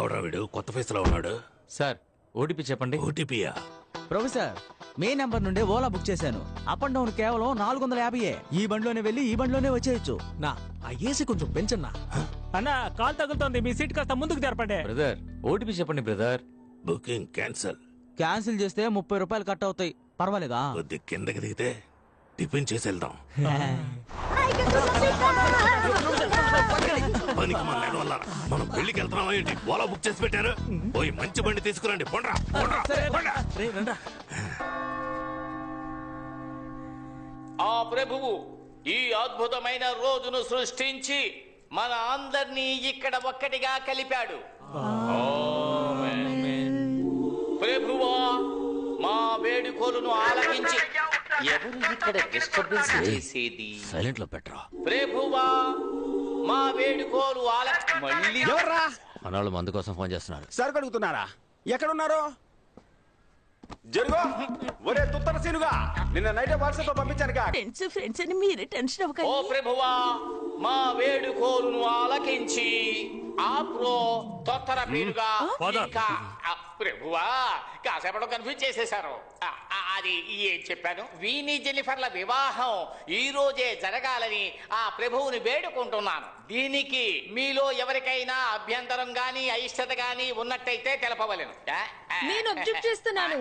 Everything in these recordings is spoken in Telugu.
ఎవడ్రా వీడు? కొత్త ఫేస్లో ఉన్నాడు. సార్ ఓటీపీ చెప్పండి. ఓటీపీయా ప్రొఫెసర్ మే నెంబర్ నుండే ఓలా బుక్ చేశాను. అప్ అండ్ డౌన్ కేవలం నాలుగు వందల యాభైయే. ఈ బండిలోనే వెళ్ళి ఈ బండిలోనే వచ్చేయచ్చు. నా ఆ ఏసీ కొంచెం పెంచన్నా. అన్నా కాల్ తగులుతోంది. మీ సీట్ కాస్త ముందుకు జరపండి. బ్రదర్ ఓటీపీ చెప్పండి బ్రదర్. Booking cancel. క్యాన్సిల్ చేస్తే ముప్పై రూపాయలు కట్ అవుతాయి. పర్వాలేదా? కొద్ది కిందకి దిగితే టిఫిన్ చేసి వెళ్దాం. పనికి మన వల్ల మనం పెళ్ళికి వెళ్తున్నాం ఏంటి? ఓలా బుక్ చేసి పెట్టారు? పోయి మంచి బండి తీసుకురండి. పోండ్రా పోండ్రా, పోండ్రా. రే రండ్రా ఆ ప్రభువు ఈ అద్భుతమైన రోజును సృష్టించి మన అందరినీ ఇక్కడ ఒక్కటిగా కలిపాడు. ప్రభువా మా వేడుకోలును ఆలకించి ఎవరు ఇక్కడ డిస్టర్బెన్స్ చేసేది? సైలెంట్లో పెట్టరా? ప్రభువా మా వేడుకోలు ఆల మళ్ళీ ఎవర్రా? మనవాళ్ళు మందు కోసం ఫోన్ చేస్తున్నారు. సరుకు అడుగుతున్నారా? ఎక్కడున్నారు? జరుగు ఒరే తుత్తర సీనుగా నిన్న నైట్ వాట్సాప్లో పంపించానుగా ఫ్రెండ్స్ ఫ్రెండ్స్ అని మీరే టెన్షన్ ఓ అవ్వకండి ప్రభువా మా వేడుకోలును ఆలకించి ఆప్రో తొత్తర పీరుగా ఇంకా ప్రభువా కాసేపట్లో కన్ఫ్యూజ్ చేసేశారు. అది ఏం చెప్పాను? వీని జెనిఫర్ల వివాహం ఈ రోజే జరగాలని ఆ ప్రభువుని వేడుకుంటున్నాను. దీనికి మీలో ఎవరికైనా అభ్యంతరం గాని అయిష్టత గాని ఉన్నట్టయితే తెలపవలెను. నేను అబ్జెక్ట్ చేస్తున్నాను.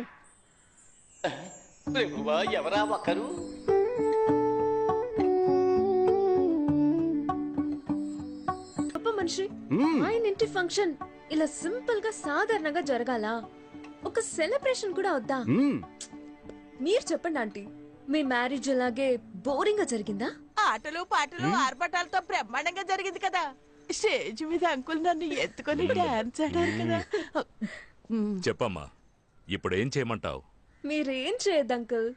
ప్రభువా ఎవరా ఒకరు? గొప్ప మనిషి ఆయన ఇంటి ఫంక్షన్. ఇలా సింపుల్గా సాధారణంగా జరగాల. ఒక సెలబ్రేషన్ కూడా వద్దా? మీరు చెప్పండి ఆంటీ మీ మ్యారేజ్ ఇలాగే బోరింగ్గా జరిగిందా? ఆటలు పాటలు ఆర్భటాలతో బ్రహ్మాండంగా జరిగింది కదా. స్టేజ్ మీద అంకుల్ నన్ను ఎత్తుకొని డాన్స్ ఆడారు కదా. చెప్పమ్మా ఇప్పుడు ఏం చేయమంటావు? మీరేం చేయొద్దు అంకుల్.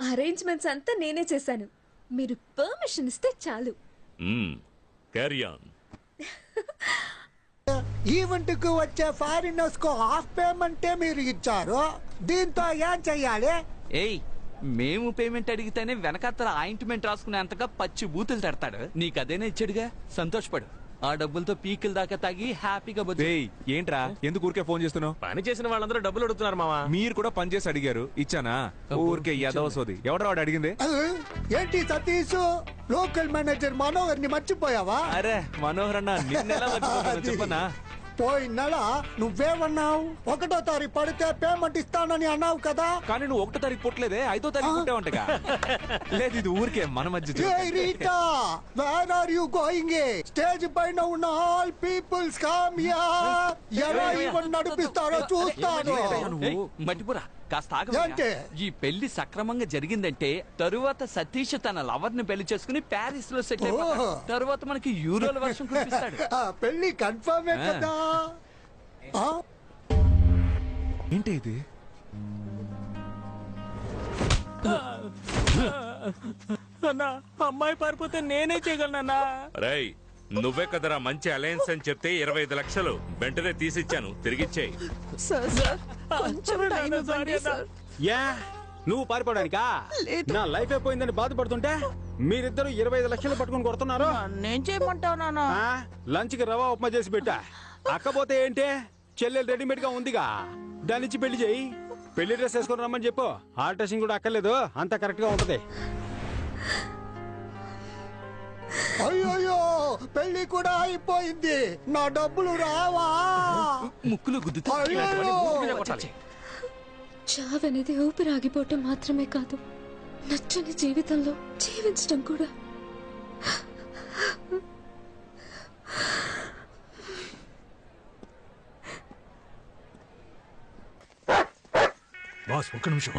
అరేంజ్మెంట్స్ అంతా నేనే చేశాను. మీరు పర్మిషన్ ఇస్తే చాలు. క్యారీ ఆన్ ఈవెంట్కు వచ్చే ఫారినర్స్కు హాఫ్ పేమెంటే మీరు ఇచ్చారు. దీంతో ఏం చెయ్యాలి? ఏయ్ మేము పేమెంట్ అడిగితేనే వెనకాతల ఆయింట్మెంట్ రాసుకునేంతగా పచ్చి బూతులు తడతాడు. నీకు అదేనే ఇచ్చాడుగా? సంతోషపడు. ఆ డబ్బులతో పీకిల దాకా తాగి హ్యాపీగా బతు ఏయ్ ఏంట్రా? ఎందుకు ఊరికే ఫోన్ చేస్తున్నావు? పని చేసిన వాళ్ళందరూ డబ్బులు అడుగుతున్నారు మావా. మీరు కూడా పని చేసి అడిగారు. ఇచ్చానా? ఊరికే యదవ సోది ఎవడో వాడు అడిగింది? ఏంటి సతీష్? లోకల్ మేనేజర్ మనోహర్ని మర్చిపోయావా? అరే మనోహర్ అన్న నిన్నెలా మర్చిపోతాను చెప్పనా? పోయిన నెల నువ్వేమన్నావు? ఒకటో తారీఖు పడితే పేమెంట్ ఇస్తానని అన్నావు కదా? కానీ నువ్వు ఒకటో తారీఖు పుట్టలేదే ఐదో తారీఖు లేదు ఇది ఊరికే మన మధ్య. Rita where are you going stage పైన ఉన్న ఆల్ పీపుల్స్ కమ్ ఎలా ఈవెంట్ నడిపిస్తారో చూస్తాను. ఏయ్, మట్టిపురా కాస్త? ఈ పెళ్ళి సక్రమంగా జరిగిందంటే తరువాత సతీష్ తన లవర్ని పెళ్ళి చేసుకుని ప్యారిస్లో సెటిల్. తరువాత మనకి యూరోల వర్షం కురిపిస్తాడు. పెళ్ళి కన్ఫర్మే కదా? ఏంటి ఇది? అన్నా అమ్మాయి పారిపోతే నేనే చేయగలనన్నా రై నువ్వే కదరా మంచి అలయన్స్ అని చెప్తే ఇరవై ఐదు లక్షలు. వెంటనే తీసిచ్చాను తిరిగిచ్చేయి. సార్ సార్ కొంచెం టైం ఇవ్వండి సార్. యా నువ్వు పారిపోవడానికా? నా లైఫ్ అయిపోయిందని బాధపడుతుంటే మీరిద్దరు ఇరవై ఐదు లక్షలు పట్టుకుని కొడుతున్నారు? నేను చేయమంటావు నాన్న? ఆ, లంచ్కి రవా ఉప్మా చేసి పెట్టా. అక్కపోతే ఏంటే? చెల్లెలు రెడీమేడ్గా ఉందిగా దానిచ్చి పెళ్ళి చేయి. పెళ్ళి డ్రెస్ వేసుకొని రమ్మని చెప్పు. ఆల్ట్రేషన్ కూడా అక్కర్లేదు. అంత కరెక్ట్గా ఉంటది. అయ్యయ్యో పెళ్ళి కూడా అయిపోయింది. నా డబ్బులు రావా? ముక్కులు గుద్దుతా. చావనేది ఊపిరి ఆగిపోవటం మాత్రమే కాదు నచ్చని జీవితంలో జీవించడం కూడా. బాస్ ఒక్క నిమిషం.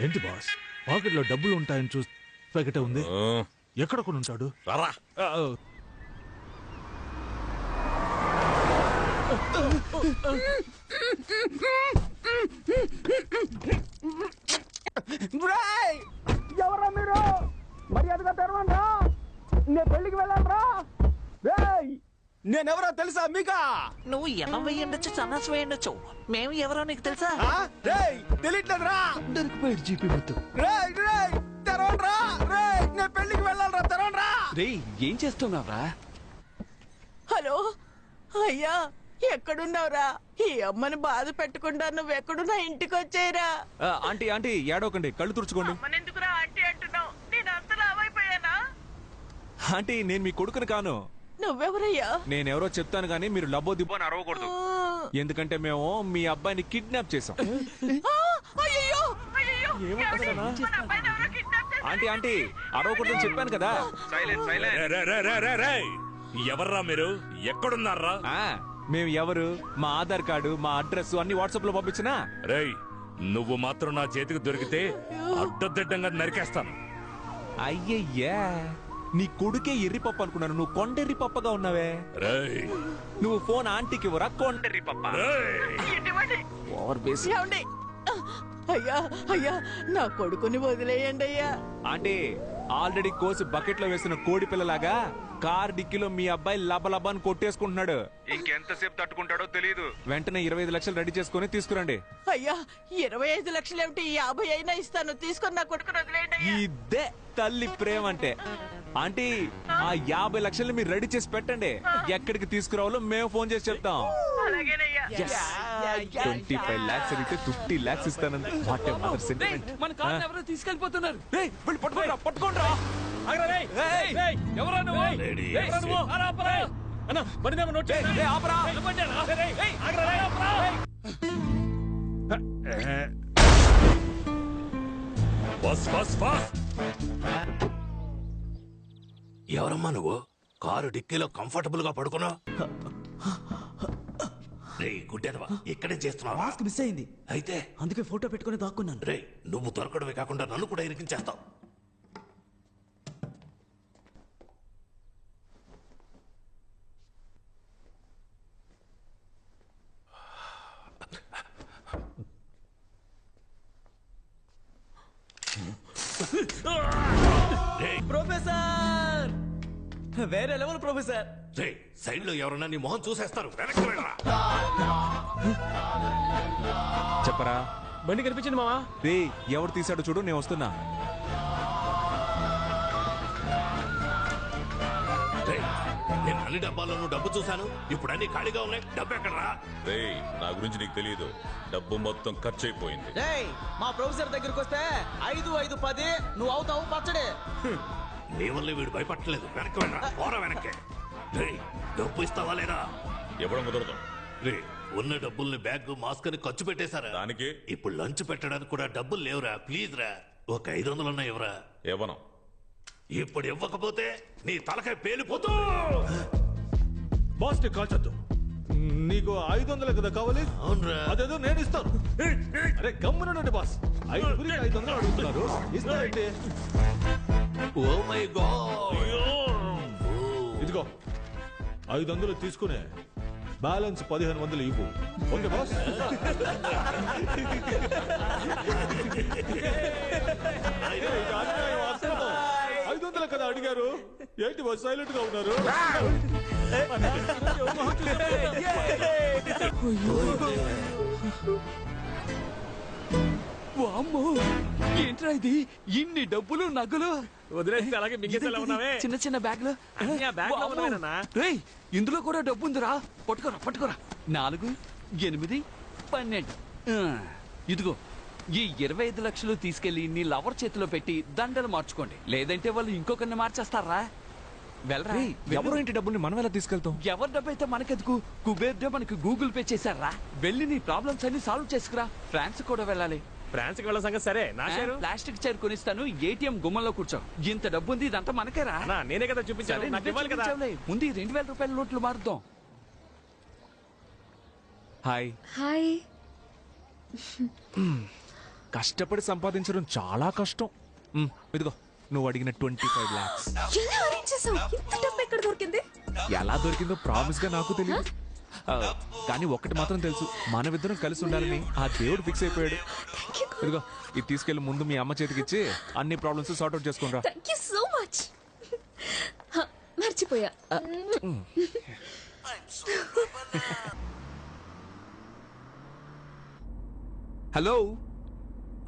ఏంటి బాస్? పాకెట్లో డబ్బులు ఉంటాయని చూసి ప్యాకెట్ ఉంది? ఎక్కడ కొని ఉంటాడు? రారా ఆ, ఎవరా మీరు మర్యాదగా తెరవండి నేను పెళ్ళికి వెళ్ళాలరా నేనెవరో తెలుసా మీకా? నువ్వు ఎనభై ఉండొచ్చు సన్నాసి వేయండొచ్చు. మేము ఎవరో నీకు తెలుసా? రేయ్ తెలియట్లేదురా దొరికిపోయాడు జీపీ మొత్తం రేయ్ రేయ్ తెరవండ్రా. రేయ్ నేను పెళ్ళికి వెళ్ళాలరా తెరవండ్రా. రే ఏం చేస్తున్నావురా? హలో అయ్యా ఎక్కడున్నావురా? ఈ అమ్మని బాధ పెట్టకుండా నువ్వు ఎక్కడున్నా ఇంటికి వచ్చేయరా? ఆంటీ ఆంటీ ఏడవకండి కళ్ళు తుడుచుకోండి. అమ్మనెందుకురా ఆంటీ అంటున్నావు? నేను అంత లావైపోయానా ఆంటీ నేను మీ కొడుకుని కాను. నువ్వెవరయ్యా? నేనెవరో చెప్తాను కానీ మీరు లబ్బో దిబ్బో అని అరవకూడదు. ఎందుకంటే మేము మీ అబ్బాయిని కిడ్నాప్ చేసాం. ఆంటీ ఆంటీ అరవకూడదని చెప్పాను కదా. రే, రే, రే, రే, రే, రే. ఎవర్రా మీరు? ఎక్కడున్నారా? ఆ, మేము ఎవరు? మా ఆధార్ కార్డు మా అడ్రస్ అన్ని వాట్సాప్లో పంపించినా? రేయ్ నువ్వు మాత్రం నా చేతికి దొరికితే అడ్డదిడ్డంగా నరికేస్తాను. అయ్యయ్యా. నీ కొడుకే ఎర్రి పప్పు అనుకున్నాను. నువ్వు కొండెర్రి పప్పగా ఉన్నావే. రేయ్. నువ్వు ఫోన్ ఆంటీకి ఇవ్వరా? కొండెర్రి పప్ప ఓవర్ బేస్? అయ్యా అయ్యా నా కొడుకుని వదిలేయండి అయ్యా. ఆంటీ ఆల్రెడీ కోసి బకెట్లో వేసిన కోడి పిల్లలాగా కార్ డిక్కీలో మీ అబ్బాయి లబలబా అని కొట్టేసుకుంటున్నాడు. ఇంకెంతసేపు తట్టుకుంటాడో తెలియదు వెంటనే ఇరవై ఐదు లక్షలు రెడీ చేసుకుని తీసుకురండి. అయ్యా ఇరవై ఐదు లక్షలు ఏమిటి? యాభై అయినా ఇస్తాను. తీసుకొని నా కొడుకుని వదిలేయండి. ఇదే తల్లి ప్రేమ అంటే. ఆంటీ ఆ యాభై లక్షలు మీరు రెడీ చేసి పెట్టండి. ఎక్కడికి తీసుకురావాలో మేము ఫోన్ చేసి చెప్తాం. ట్వంటీ ఫైవ్ లాక్స్ అడిగితే ఫిఫ్టీ లాక్స్ ఇస్తానండి వాట్ మదర్ సెంటిమెంట్ మన కార్ ఎవరో వెళ్ళి నువ్వు? నువ్వు? ఆరా, ఆపరా. అన్న, నోట్ ఆగరా, రేయ్, ఆపరా. బస్ బస్ బస్ ఎవరమ్మా నువ్వు? కారు డిక్కీలో కంఫర్టబుల్గా పడుకున్నా రే గుడ్డెదవా? ఇక్కడే చేస్తున్నావా? మాస్క్ మిస్ అయింది. అయితే? అందుకే ఫోటో పెట్టుకుని దాక్కున్నాను. రే నువ్వు దొరకడమే కాకుండా నన్ను కూడా ఇరికించేస్తావు. ప్రొఫెసర్ వేరే లెవెల్ ప్రొఫెసర్ రే సైడ్లో ఎవరన్నా నీ మొహం చూసేస్తారు. వెనక్కి వెళ్ళరా. చెప్పరా? బండి కనిపించింది మావా? రే ఎవరు తీసాడో చూడు నేను వస్తున్నా. రే నేను అన్ని డబ్బాల్లోనూ డబ్బు చూశాను. ఇప్పుడు అన్ని ఖాళీగా ఉన్నాయి. డబ్బు ఎక్కడరా? రేయ్ నా గురించి నీకు తెలియదు డబ్బు మొత్తం ఖర్చు అయిపోయింది రేయ్ మా ప్రొఫెసర్ దగ్గరికి వస్తే ఐదు ఐదు పది నువ్వు అవుతావు పచ్చడే. నీ వల్ల వీడు భయపడలేదు వెనక్కి వెళ్ళరా. పోరా వెనక్కి. రే డబ్బు ఇస్తావా లేదా ఇవ్వడం కుదరదు రే ఉన్న డబ్బుల్ని బ్యాగ్ మాస్క్ అని ఖర్చు పెట్టేశారా? దానికి? ఇప్పుడు లంచ్ పెట్టడానికి కూడా డబ్బులు లేవురా ప్లీజ్ రా. ఒక ఐదు వందలు ఉన్నాయి ఎవరా ఇవ్వను. ఇప్పుడు ఇవ్వకపోతే నీ తలకాయ పేలిపోతూ! బాస్ కాల్చొద్దు నీకు ఐదు వందలు కదా కావాలి? అవునరా. అదేదో నేను ఇస్తాను. అరే గమ్మునండి బాస్. ఐదుగురికి ఐదు వందలు అడుగుతున్నారు. ఇస్తానండి ఓ మై గాడ్ ఇదిగో. ఐదు వందలు తీసుకునే బ్యాలెన్స్ పదిహేను వందలు ఇవ్వు ఓకే బాస్ ఐదు వందలు కదా అడిగారు ఏంటి బాస్ సైలెంట్గా ఉన్నారు వామ్మో ఏంట్రా ఇది? ఇన్ని డబ్బులు నగలు? వదిలేస్తే అలాగే మింగేసేలా ఉన్నావే? చిన్న చిన్న బ్యాగ్లో అన్నీ ఆ bag లో ఉన్నాయేనన్నా? రేయ్ ఇందులో కూడా డబ్బు ఉందిరా పట్టుకోరా పట్టుకోరా. నాలుగు ఎనిమిది పన్నెండు. ఆ, ఇదిగో ఈ ఇరవై ఐదు లక్షలు తీసుకెళ్ళి నీ లవర్ చేతిలో పెట్టి దండలు మార్చుకోండి. లేదంటే వాళ్ళు ఇంకొకరిని మార్చేస్తారా? వెళ్ళరా. రేయ్, ఎవరో ఇంటి డబ్బుల్ని మనం ఎలా తీసుకెళ్తాం? ఎవరి డబ్బు అయితే మనకెందుకు? కుబేర్ డబ్బు మనకి గూగుల్ పే చేశారా? వెళ్ళి నీ ప్రాబ్లమ్స్ అన్ని సాల్వ్ చేసుకురా. ఫ్రాన్స్ కూడా వెళ్ళాలి. ఫ్రాన్స్కి వెళ్ళ సంగతి సరే. నా షేరు? ప్లాస్టిక్ చైర్ కొనిస్తాను ఏటీఎం గుమ్మంలో కూర్చో. ఇంత డబ్బు ఉంది ఇదంతా మనకేరా? అన్నా, నేనే కదా చూపించాను. నాకు ఇవ్వాలి కదా. ముందు రెండు వేల రూపాయల నోట్లు మారుద్దాం. హాయ్. హాయ్. కష్టపడి సంపాదించడం చాలా కష్టం. మ్, ఇదిగో నువ్వు అడిగిన ట్వంటీ ఫైవ్ లాక్స్. ఎలా అరేంజ్ చేసావు? ఇంత డబ్బు ఎక్కడ దొరికింది? ఎలా దొరికిందో ప్రామిస్గా నాకు తెలియదు ఆ, కానీ ఒక్కటి మాత్రం తెలుసు. మనమిద్దరం కలిసి ఉండాలని ఆ దేవుడు ఫిక్స్ అయిపోయాడు. ఇదిగో ఇది తీసుకెళ్ళి ముందు మీ అమ్మ చేతికి ఇచ్చి అన్ని ప్రాబ్లమ్స్ సార్ట్ అవుట్ చేసుకుని రా థ్యాంక్ యూ సో మచ్ మర్చిపోయా. హలో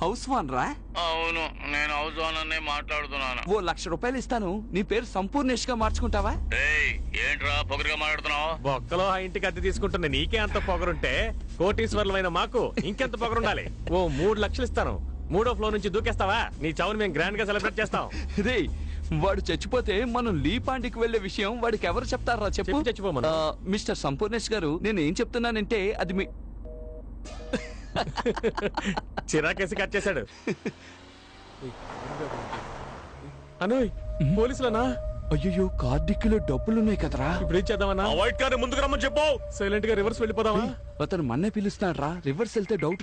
హౌస్ వాన్ రా అవును. నేను హౌస్ ఓనర్నే మాట్లాడుతున్నాను. ఓ లక్ష రూపాయలు ఇస్తాను. నీ పేరు సంపూర్ణేష్గా మార్చుకుంటావా? ఏయ్ ఏంట్రా పొగరుగా మాట్లాడుతున్నావు? బొక్కలో ఆ ఇంటికి అద్దె తీసుకుంటున్న నీకే అంత పొగరుంటే కోటీశ్వర్లమైన మాకు ఇంకెంత పొగరుండాలి? ఓ మూడు లక్షలు ఇస్తాను. మూడో ఫ్లోర్ నుంచి దూకేస్తావా? నీ చావుని మేము గ్రాండ్గా సెలబ్రేట్ చేస్తాం. రే వాడు చచ్చిపోతే మనం లీపాండికి వెళ్ళే విషయం వాడికి ఎవరు చెప్తారా చెప్పు? చెప్పి చచ్చిపోమను. ఆ, మిస్టర్ సంపూర్ణేష్ గారు నేను ఏం చెప్తున్నానంటే అది మీ చిరాకేసి కట్ చేశాడు. అనోయ్ పోలీసులనా? అయ్యో కార్డిక్కిలో డబ్బులున్నాయి కదరా. ఇప్పుడు ఏం చేద్దామన్నా వైట్ కార్ ముందుకు రమ్మని చెప్పు. సైలెంట్గా రివర్స్ వెళ్ళిపోదామా? అతను మన్నే పిలుస్తున్నాడు రా రివర్స్ వెళ్తే డౌట్